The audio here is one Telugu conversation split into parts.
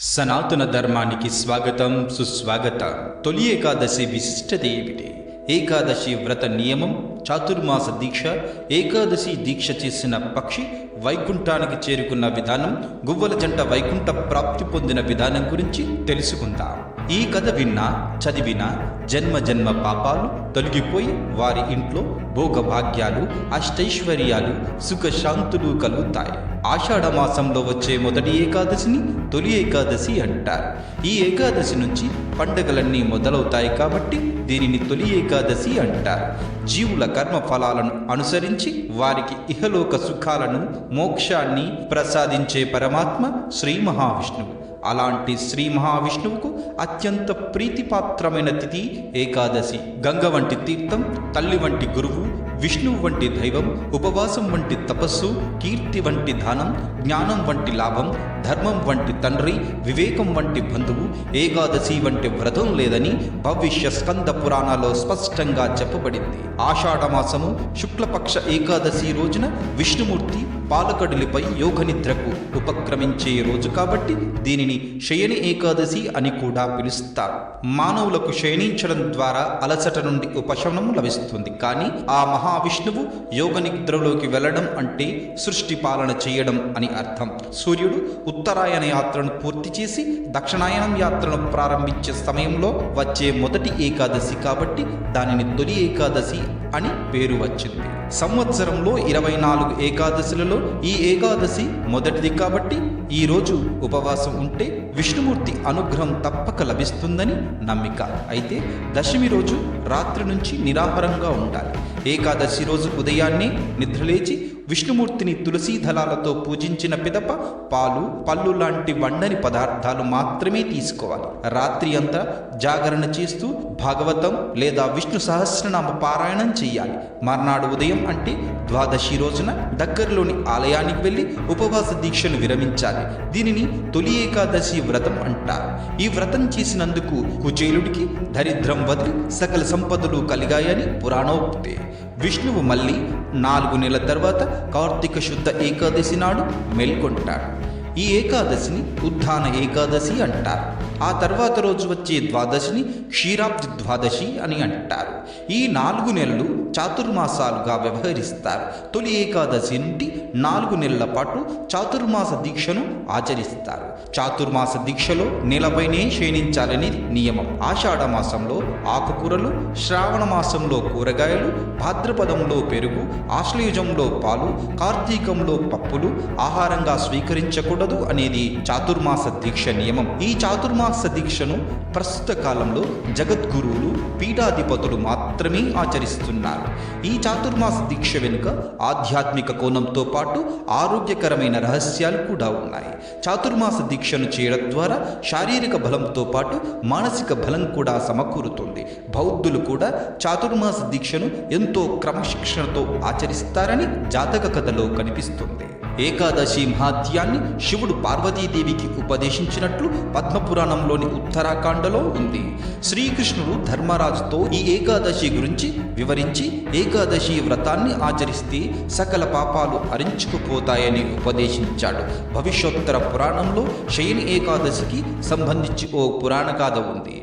సనాతన ధర్మానికి స్వాగతం సుస్వాగతం. తొలి ఏకాదశి విశిష్టత ఏమిటి ఏకాదశి వ్రత నియమం చాతుర్మాస దీక్ష ఏకాదశి దీక్ష చేసిన పక్షి వైకుంఠానికి చేరుకున్న విధానం గువ్వల జంట వైకుంఠ ప్రాప్తి పొందిన విధానం గురించి తెలుసుకుందాం. ఈ కథ విన్నా చదివినా జన్మ జన్మ పాపాలు తొలగిపోయి వారి ఇంట్లో భోగభాగ్యాలు అష్టైశ్వర్యాలు సుఖశాంతులు కలుగుతాయి. ఆషాఢ మాసంలో వచ్చే మొదటి ఏకాదశిని తొలి ఏకాదశి అంటారు. ఈ ఏకాదశి నుంచి పండుగలన్నీ మొదలవుతాయి కాబట్టి దీనిని తొలి ఏకాదశి అంటారు. జీవుల కర్మ ఫలాలను అనుసరించి వారికి ఇహలోక సుఖాలను మోక్షాన్ని ప్రసాదించే పరమాత్మ శ్రీ మహావిష్ణువు. అలాంటి శ్రీ మహావిష్ణువుకు అత్యంత ప్రీతిపాత్రమైన తిథి ఏకాదశి. గంగ వంటి తీర్థం తల్లి వంటి గురువు విష్ణువు వంటి దైవం ఉపవాసం వంటి తపస్సు కీర్తి వంటి దానం జ్ఞానం వంటి లాభం ధర్మం వంటి తండ్రి వివేకం వంటి బంధువు ఏకాదశి వంటి వ్రతం లేదని భవిష్య స్కంద పురాణాలో స్పష్టంగా చెప్పబడింది. ఆషాఢమాసము శుక్లపక్ష ఏకాదశి రోజున విష్ణుమూర్తి పాలకడులిపై యోగనిద్రకు ఉపక్రమించే రోజు కాబట్టి దీనిని శయని ఏకాదశి అని కూడా పిలుస్తారు. మానవులకు శయనించడం ద్వారా అలసట నుండి ఉపశమనం లభిస్తుంది. కానీ ఆ మహావిష్ణువు యోగనిద్రలోకి వెళ్ళడం అంటే సృష్టి పాలన చేయడం అని అర్థం. సూర్యుడు ఉత్తరాయణ యాత్రను పూర్తి చేసి దక్షిణాయనం యాత్రను ప్రారంభించే సమయంలో వచ్చే మొదటి ఏకాదశి కాబట్టి దానిని తొలి ఏకాదశి అని పేరు వచ్చింది. సంవత్సరంలో ఇరవై నాలుగు ఏకాదశులలో ఈ ఏకాదశి మొదటిది కాబట్టి ఈ రోజు ఉపవాసం ఉంటే విష్ణుమూర్తి అనుగ్రహం తప్పక లభిస్తుందని నమ్మిక. అయితే దశమి రోజు రాత్రి నుంచి నిరాహారంగా ఉండాలి. ఏకాదశి రోజు ఉదయాన్నే నిద్రలేచి విష్ణుమూర్తిని తులసీ దళాలతో పూజించిన పిదప పాలు పళ్ళు లాంటి వండని పదార్థాలు మాత్రమే తీసుకోవాలి. రాత్రి అంతా జాగరణ చేస్తూ భాగవతం లేదా విష్ణు సహస్రనామ పారాయణం చేయాలి. మర్నాడు ఉదయం అంటే ద్వాదశి రోజున దగ్గరలోని ఆలయానికి వెళ్ళి ఉపవాస దీక్షను విరమించాలి. దీనిని తొలి ఏకాదశి వ్రతం అంటారు. ఈ వ్రతం చేసినందుకు కుచేలుడికి దరిద్రం వదిలి సకల సంపదలు కలిగాయని పురాణోక్తే. విష్ణువు మళ్ళీ నాలుగు నెలల తర్వాత కార్తీక శుద్ధ ఏకాదశి నాడు మేల్కొంటాడు. ఈ ఏకాదశిని ఉత్థాన ఏకాదశి అంటారు. ఆ తర్వాత రోజు వచ్చే ద్వాదశిని క్షీరాబ్ది ద్వాదశి అని అంటారు. ఈ నాలుగు నెలలు చాతుర్మాసాలుగా వ్యవహరిస్తారు. తొలి ఏకాదశి నుండి నాలుగు నెలల పాటు చాతుర్మాస దీక్షను ఆచరిస్తారు. చాతుర్మాస దీక్షలో నెలపైనే క్షీణించాలని నియమం. ఆషాఢ మాసంలో ఆకుకూరలు శ్రావణ మాసంలో కూరగాయలు భాద్రపదంలో పెరుగు ఆశ్లయుజంలో పాలు కార్తీకంలో పప్పులు ఆహారంగా స్వీకరించకూడదు అనేది చాతుర్మాస దీక్ష నియమం. ఈ చాతుర్మాస దీక్షను ప్రస్తుత కాలంలో జగద్గురువులు పీఠాధిపతులు మాత్రమే ఆచరిస్తున్నారు. ఈ చాతుర్మాస దీక్ష వెనుక ఆధ్యాత్మిక కోణంతో పాటు ఆరోగ్యకరమైన రహస్యాలు కూడా ఉన్నాయి. చాతుర్మాస దీక్షను చేయడం ద్వారా శారీరక బలంతో పాటు మానసిక బలం కూడా సమకూరుతుంది. బౌద్ధులు కూడా చాతుర్మాస దీక్షను ఎంతో క్రమశిక్షణతో ఆచరిస్తారని జాతక కథలో కనిపిస్తుంది. ఏకాదశి మహాత్యాన్ని శివుడు పార్వతీదేవికి ఉపదేశించినట్లు పద్మపురాణంలోని ఉత్తరాఖండలో ఉంది. శ్రీకృష్ణుడు ధర్మరాజుతో ఈ ఏకాదశి గురించి వివరించి ఏకాదశి వ్రతాన్ని ఆచరిస్తే సకల పాపాలు అరించుకుపోతాయని ఉపదేశించాడు. భవిష్యోత్తర పురాణంలో శయని ఏకాదశికి సంబంధించి ఓ పురాణ గాథ ఉంది.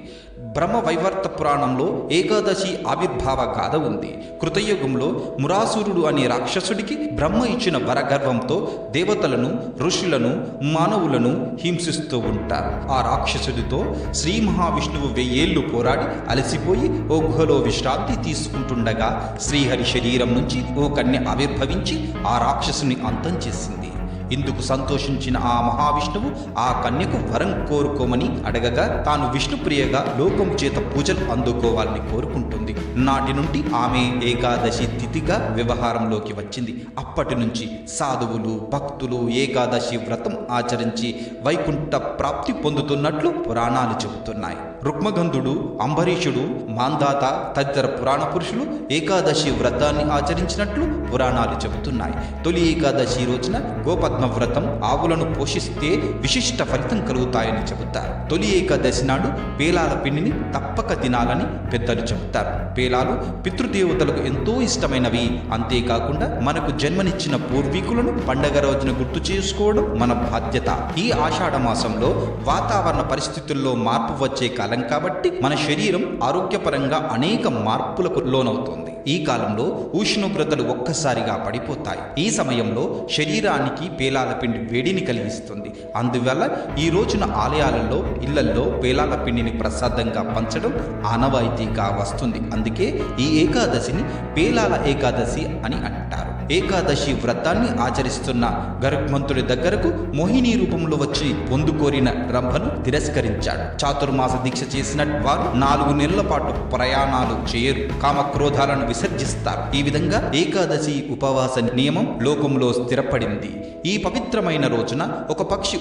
బ్రహ్మ వైవర్త పురాణంలో ఏకాదశి ఆవిర్భావ గాథ ఉంది. కృతయుగంలో మురాసురుడు అనే రాక్షసుడికి బ్రహ్మ ఇచ్చిన వరగర్వంతో దేవతలను ఋషులను మానవులను హింసిస్తూ ఉంటారు. ఆ రాక్షసుడితో శ్రీ మహావిష్ణువు వెయ్యేళ్ళు పోరాడి అలసిపోయి ఓ గుహలో విశ్రాంతి తీసుకుంటుండగా శ్రీహరి శరీరం నుంచి ఓ కన్య ఆవిర్భవించి ఆ రాక్షసుని అంతం చేసింది. ఇందుకు సంతోషించిన ఆ మహావిష్ణువు ఆ కన్యకు వరం కోరుకోమని అడగగా తాను విష్ణుప్రియగా లోకం చేత పూజలు అందుకోవాలని కోరుకుంటుంది. నాటి నుండి ఆమె ఏకాదశి తిథిగా వ్యవహారంలోకి వచ్చింది. అప్పటి నుంచి సాధువులు భక్తులు ఏకాదశి వ్రతం ఆచరించి వైకుంఠ ప్రాప్తి పొందుతున్నట్లు పురాణాలు చెబుతున్నాయి. రుక్మగంధుడు అంబరీషుడు మాందాత తదితర పురాణ పురుషులు ఏకాదశి వ్రతాన్ని ఆచరించినట్లు పురాణాలు చెబుతున్నాయి. తొలి ఏకాదశి రోజున గోప పద్మవ్రతం ఆవులను పోషిస్తే విశిష్ట ఫలితం కలుగుతాయని చెబుతారు. తొలి ఏకాదశి నాడు పేలాల పిండిని తప్పక తినాలని పెద్దలు చెబుతారు. పేలాలు పితృదేవతలకు ఎంతో ఇష్టమైనవి. అంతేకాకుండా మనకు జన్మనిచ్చిన పూర్వీకులను పండగ రోజున గుర్తు చేసుకోవడం మన బాధ్యత. ఈ ఆషాఢ మాసంలో వాతావరణ పరిస్థితుల్లో మార్పు వచ్చే కాలం కాబట్టి మన శరీరం ఆరోగ్యపరంగా అనేక మార్పులకు లోనవుతుంది. ఈ కాలంలో ఉష్ణోగ్రతలు ఒక్కసారిగా పడిపోతాయి. ఈ సమయంలో శరీరానికి పేలాల పిండి వేడిని కలిగిస్తుంది. అందువల్ల ఈ రోజున ఆలయాలలో ఇళ్ళల్లో పేలాల పిండిని ప్రసాదంగా పంచడం ఆనవాయితీగా వస్తుంది. అందుకే ఈ ఏకాదశిని పేలాల ఏకాదశి అని అంటారు. ఏకాదశి వ్రతాన్ని ఆచరిస్తున్న గరుగ్మంతుడి దగ్గరకు మోహిని రూపంలో వచ్చి పొందుకోరిన రంభను తిరస్కరించాడు. చాతుర్మాస దీక్ష చేసిన వారు నాలుగు నెలల పాటు ప్రయాణాలు చేయరు కామక్రోధాలను విసర్జిస్తారు. ఈ విధంగా ఏకాదశి ఉపవాస నియమం లోకంలో స్థిరపడింది. ఈ పవిత్రమైన రోజున ఒక పక్షి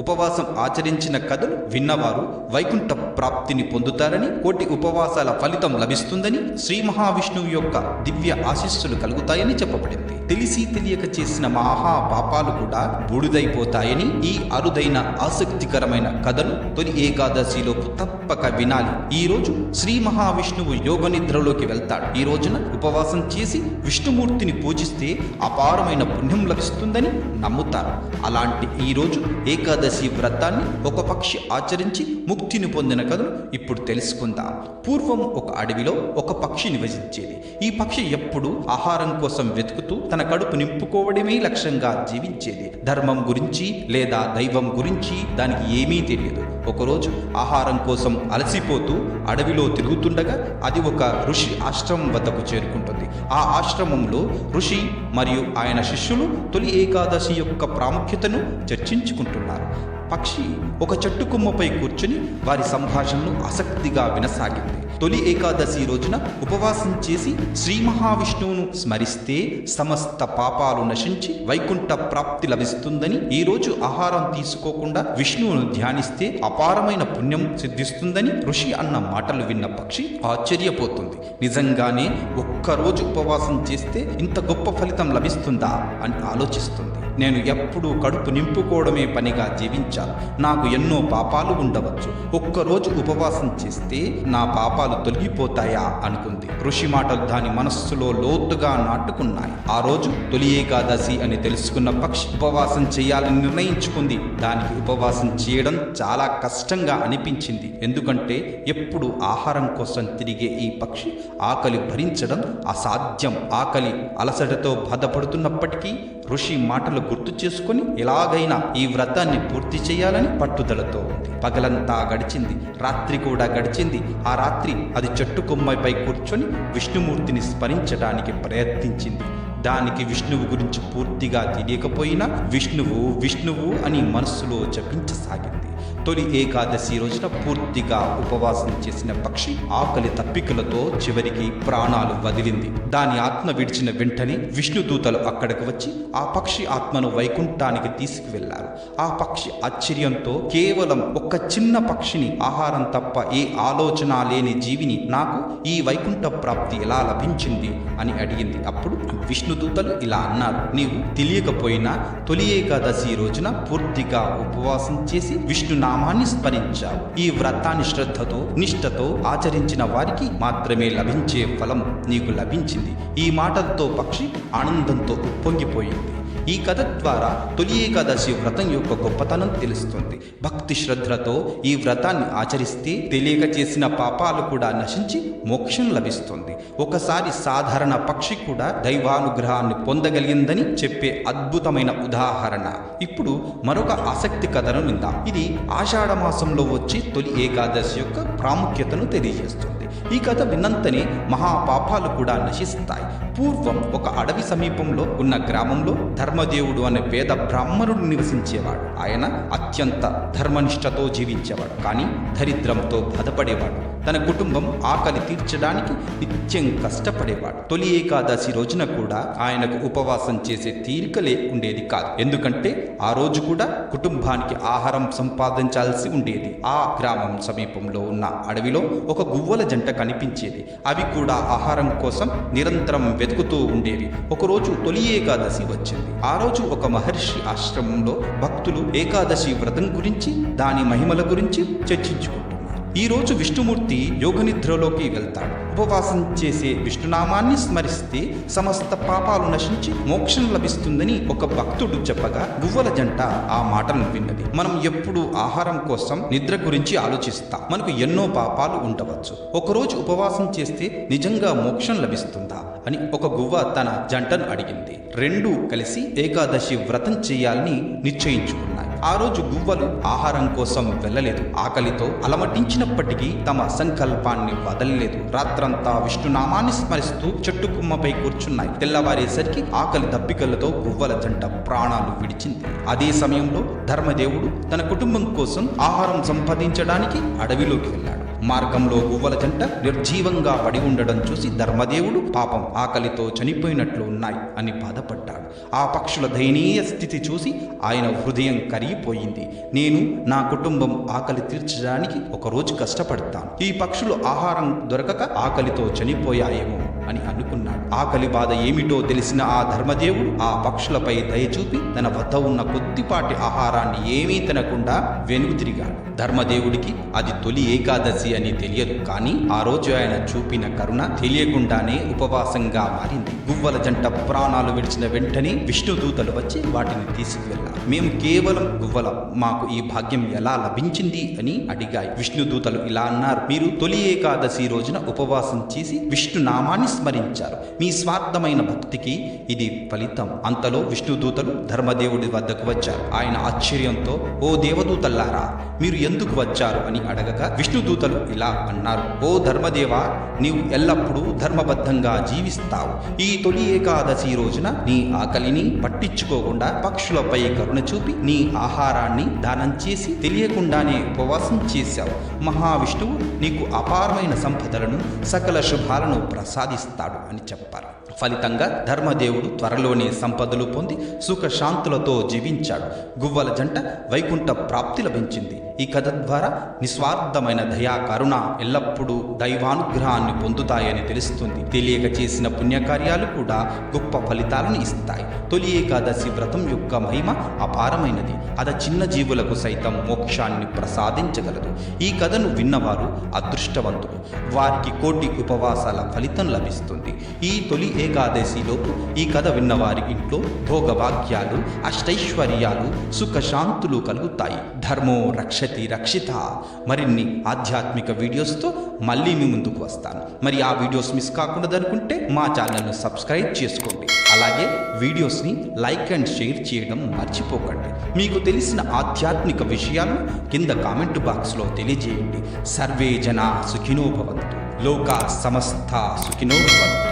ఉపవాసం ఆచరించిన కథలు విన్నవారు వైకుంఠ ప్రాప్తిని పొందుతారని కోటి ఉపవాసాల ఫలితం లభిస్తుందని శ్రీ మహావిష్ణువు యొక్క దివ్య ఆశీస్సులు కలుగుతాయని చెప్పబడింది. తెలిసి తెలియక చేసిన మహా పాపాలు కూడా బూడిదైపోతాయని ఈ అరుదైన ఆసక్తికరమైన కథను తొలి ఏకాదశిలో తప్పక వినాలి. ఈ రోజు శ్రీ మహావిష్ణువు యోగ నిద్రలోకి వెళ్తాడు. ఈ రోజున ఉపవాసం చేసి విష్ణుమూర్తిని పూజిస్తే అపారమైన పుణ్యం లభిస్తుందని నమ్ముతారు. అలాంటి ఈ రోజు ఏకాదశి వ్రతాన్ని ఒక పక్షి ఆచరించి ముక్తిని పొందిన కథను ఇప్పుడు తెలుసుకుందాం. పూర్వం ఒక అడవిలో ఒక పక్షి నివసించేది. ఈ పక్షి ఎప్పుడు ఆహారం కోసం వెతుకుతూ తన కడుపు నింపుకోవడమే లక్ష్యంగా జీవించేది. ధర్మం గురించి లేదా దైవం గురించి దానికి ఏమీ తెలియదు. ఒకరోజు ఆహారం కోసం అలసిపోతూ అడవిలో తిరుగుతుండగా అది ఒక ఋషి ఆశ్రమం వద్దకు చేరుకుంటుంది. ఆ ఆశ్రమంలో ఋషి మరియు ఆయన శిష్యులు తొలి ఏకాదశి యొక్క ప్రాముఖ్యతను చర్చించుకుంటున్నారు. పక్షి ఒక చెట్టు కొమ్మపై కూర్చుని వారి సంభాషణను ఆసక్తిగా వినసాగింది. తొలి ఏకాదశి రోజున ఉపవాసం చేసి శ్రీ మహావిష్ణువును స్మరిస్తే సమస్త పాపాలు నశించి వైకుంఠ ప్రాప్తి లభిస్తుందని ఈ రోజు ఆహారం తీసుకోకుండా విష్ణువును ధ్యానిస్తే అపారమైన పుణ్యం సిద్ధిస్తుందని ఋషి అన్న మాటలు విన్న పక్షి ఆశ్చర్యపోతుంది. నిజంగానే ఒక్కరోజు ఉపవాసం చేస్తే ఇంత గొప్ప ఫలితం లభిస్తుందా అని ఆలోచిస్తుంది. నేను ఎప్పుడూ కడుపు నింపుకోవడమే పనిగా జీవించాను నాకు ఎన్నో పాపాలు ఉండవచ్చు. ఒక్కరోజు ఉపవాసం చేస్తే నా పాపాలు తొలగిపోతాయా? అనుకుంది. ఋషి మాటలు దాని మనస్సులో లోతుగా నాటుకున్నాయి. ఆ రోజు తొలి ఏకాదశి అని తెలుసుకున్న పక్షి ఉపవాసం చేయాలని నిర్ణయించుకుంది. దానికి ఉపవాసం చేయడం చాలా కష్టంగా అనిపించింది. ఎందుకంటే ఎప్పుడు ఆహారం కోసం తిరిగే ఈ పక్షి ఆకలి భరించడం అసాధ్యం. ఆకలి అలసటతో బాధపడుతున్నప్పటికీ ఋషి మాటలు గుర్తు చేసుకొని ఎలాగైనా ఈ వ్రతాన్ని పూర్తి చేయాలని పట్టుదలతో ఉంది. పగలంతా గడిచింది రాత్రి కూడా గడిచింది. ఆ రాత్రి అది చెట్టు కొమ్మపై కూర్చొని విష్ణుమూర్తిని స్మరించడానికి ప్రయత్నించింది. దానికి విష్ణువు గురించి పూర్తిగా తెలియకపోయినా విష్ణువు విష్ణువు అని మనస్సులో జపించసాగింది. తొలి ఏకాదశి రోజున పూర్తిగా ఉపవాసం చేసిన పక్షి ఆకలి తప్పికలతో చివరికి ప్రాణాలు వదిలింది. దాని ఆత్మ విడిచిన వెంటనే విష్ణుదూతలు అక్కడికి వచ్చి ఆ పక్షి ఆత్మను వైకుంఠానికి తీసుకువెళ్ళారు. ఆ పక్షి ఆశ్చర్యంతో కేవలం ఒక చిన్న పక్షిని ఆహారం తప్ప ఏ ఆలోచన లేని జీవిని నాకు ఈ వైకుంఠ ప్రాప్తి ఎలా లభించింది అని అడిగింది. అప్పుడు విష్ణుదూతలు ఇలా అన్నారు నీవు తెలియకపోయినా తొలి ఏకాదశి రోజున పూర్తిగా ఉపవాసం చేసి విష్ణు నామాన్ని స్మరించావు. ఈ వ్రతాన్ని శ్రద్ధతో నిష్ఠతో ఆచరించిన వారికి మాత్రమే లభించే ఫలం నీకు లభించింది. ఈ మాటలతో పక్షి ఆనందంతో ఉప్పొంగిపోయింది. ఈ కథ ద్వారా తొలి ఏకాదశి వ్రతం యొక్క గొప్పతనం తెలుస్తుంది. భక్తి శ్రద్ధలతో ఈ వ్రతాన్ని ఆచరిస్తే తెలియక చేసిన పాపాలు కూడా నశించి మోక్షం లభిస్తుంది. ఒకసారి సాధారణ పక్షి కూడా దైవానుగ్రహాన్ని పొందగలిగిందని చెప్పే అద్భుతమైన ఉదాహరణ. ఇప్పుడు మరొక ఆసక్తి కథను విందాం. ఇది ఆషాఢ మాసంలో వచ్చి తొలి ఏకాదశి యొక్క ప్రాముఖ్యతను తెలియజేస్తుంది. ఈ కథ విన్నంతనే మహాపాపాలు కూడా నశిస్తాయి. పూర్వం ఒక అడవి సమీపంలో ఉన్న గ్రామంలో ధర్మదేవుడు అనే పేద బ్రాహ్మణుడు నివసించేవాడు. ఆయన అత్యంత ధర్మనిష్టతో జీవించేవాడు. కానీ దరిద్రంతో బాధపడేవాడు. తన కుటుంబం ఆకలి తీర్చడానికి నిత్యం కష్టపడేవాడు. తొలి ఏకాదశి రోజున కూడా ఆయనకు ఉపవాసం చేసే తీరిక ఉండేది కాదు. ఎందుకంటే ఆ రోజు కూడా కుటుంబానికి ఆహారం సంపాదించాల్సి ఉండేది. ఆ గ్రామం సమీపంలో ఉన్న అడవిలో ఒక గువ్వల జంట కనిపించేది. అవి కూడా ఆహారం కోసం నిరంతరం వెతుకుతూ ఉండేవి. ఒకరోజు తొలి ఏకాదశి వచ్చింది. ఆ రోజు ఒక మహర్షి ఆశ్రమంలో భక్తులు ఏకాదశి వ్రతం గురించి దాని మహిమల గురించి చర్చించుకుంటాం ఈ రోజు విష్ణుమూర్తి యోగనిద్రలోకి వెళ్తాడు. ఉపవాసం చేసే విష్ణునామాన్ని స్మరిస్తే సమస్త పాపాలు నశించి మోక్షం లభిస్తుందని ఒక భక్తుడు చెప్పగా గువ్వల జంట ఆ మాటను విన్నది. మనం ఎప్పుడు ఆహారం కోసం నిద్ర గురించి ఆలోచిస్తాం. మనకు ఎన్నో పాపాలు ఉండవచ్చు. ఒకరోజు ఉపవాసం చేస్తే నిజంగా మోక్షం లభిస్తుందా? అని ఒక గువ్వ తన జంటను అడిగింది. రెండు కలిసి ఏకాదశి వ్రతం చేయాలని నిశ్చయించుకున్నాయి. ఆ రోజు గువ్వలు ఆహారం కోసం వెళ్ళలేదు. ఆకలితో అలమటించినప్పటికీ తమ సంకల్పాన్ని వదలలేదు. రాత్రంతా విష్ణునామాన్ని స్మరిస్తూ చెట్టు కుమ్మపై కూర్చున్నాయి. తెల్లవారేసరికి ఆకలి దప్పికలతో గువ్వల జంట ప్రాణాలు విడిచింది. అదే సమయంలో ధర్మదేవుడు తన కుటుంబం కోసం ఆహారం సంపాదించడానికి అడవిలోకి వెళ్ళాడు. మార్గంలో గువ్వల జంట నిర్జీవంగా పడి ఉండడం చూసి ధర్మదేవుడు పాపం ఆకలితో చనిపోయినట్లు ఉన్నాయి అని బాధపడ్డాడు. ఆ పక్షుల దయనీయ స్థితి చూసి ఆయన హృదయం కరిగిపోయింది. నేను నా కుటుంబం ఆకలి తీర్చడానికి ఒకరోజు కష్టపడతాను. ఈ పక్షులు ఆహారం దొరకక ఆకలితో చనిపోయాయేమో. అని అనుకున్నాడు. ఆకలి బాధ ఏమిటో తెలిసిన ఆ ధర్మదేవుడు ఆ పక్షులపై దయచూపి తన వద్ద ఉన్న కొద్దిపాటి ఆహారాన్ని ఏమీ తినకుండా వెనుగు తిరిగాడు. ధర్మదేవుడికి అది తొలి ఏకాదశి అని తెలియదు కానీ ఆ రోజు ఆయన చూపిన కరుణ తెలియకుండానే ఉపవాసంగా మారింది. గువ్వల జంట ప్రాణాలు విడిచిన వెంటనే విష్ణుదూతలు వచ్చి వాటిని తీసుకువెళ్ళారు. మేము కేవలం గువ్వలం మాకు ఈ భాగ్యం ఎలా లభించింది? అని అడిగాయి. విష్ణుదూతలు ఇలా అన్నారు. మీరు తొలి ఏకాదశి రోజున ఉపవాసం చేసి విష్ణు నామాన్ని స్మరించారు. మీ స్వార్థమైన భక్తికి ఇది ఫలితం. అంతలో విష్ణుదూతలు ధర్మదేవుడి వద్దకు వచ్చారు. ఆయన ఆశ్చర్యంతో ఓ దేవదూతల్లారా మీరు ఎందుకు వచ్చారు? అని అడగగా విష్ణుదూతలు ఇలా అన్నారు ఓ ధర్మదేవా నీవు ఎల్లప్పుడూ ధర్మబద్ధంగా జీవిస్తావు. ఈ తొలి ఏకాదశి రోజున నీ ఆకలిని పట్టించుకోకుండా పక్షులపై కరుణ చూపి నీ ఆహారాన్ని దానం చేసి తెలియకుండానే ఉపవాసం చేశావు. మహావిష్ణువు నీకు అపారమైన సంపదలను సకల శుభాలను మరణిస్తాడు అని చెప్పారు ఫలితంగా ధర్మదేవుడు త్వరలోనే సంపదలు పొంది సుఖశాంతులతో జీవించాడు. గువ్వల జంట వైకుంఠ ప్రాప్తి లభించింది. ఈ కథ ద్వారా నిస్వార్థమైన దయా కరుణ ఎల్లప్పుడూ దైవానుగ్రహాన్ని పొందుతాయని తెలుస్తుంది. తెలియక చేసిన పుణ్యకార్యాలు కూడా గొప్ప ఫలితాలను ఇస్తాయి. తొలి ఏకాదశి వ్రతం యొక్క మహిమ అపారమైనది. అది చిన్న జీవులకు సైతం మోక్షాన్ని ప్రసాదించగలదు. ఈ కథను విన్నవారు అదృష్టవంతులు. వారికి కోటి ఉపవాసాల ఫలితం లభిస్తుంది. ఈ తొలి ఏకాదశిలోపు ఈ కథ విన్నవారి ఇంట్లో భోగభాగ్యాలు అష్టైశ్వర్యాలు సుఖశాంతులు కలుగుతాయి. ధర్మో రక్షతి రక్షిత. మరిన్ని ఆధ్యాత్మిక వీడియోస్తో మళ్ళీ మీ ముందుకు వస్తాను. మరి ఆ వీడియోస్ మిస్ కాకుండా అనుకుంటే మా ఛానల్ను సబ్స్క్రైబ్ చేసుకోండి. అలాగే వీడియోస్ని లైక్ అండ్ షేర్ చేయడం మర్చిపోకండి. మీకు తెలిసిన ఆధ్యాత్మిక విషయాలను కింద కామెంట్ బాక్స్లో తెలియజేయండి. సర్వే జనా సుఖినోభవంతు లోకా సమస్త సుఖినో భవంతు.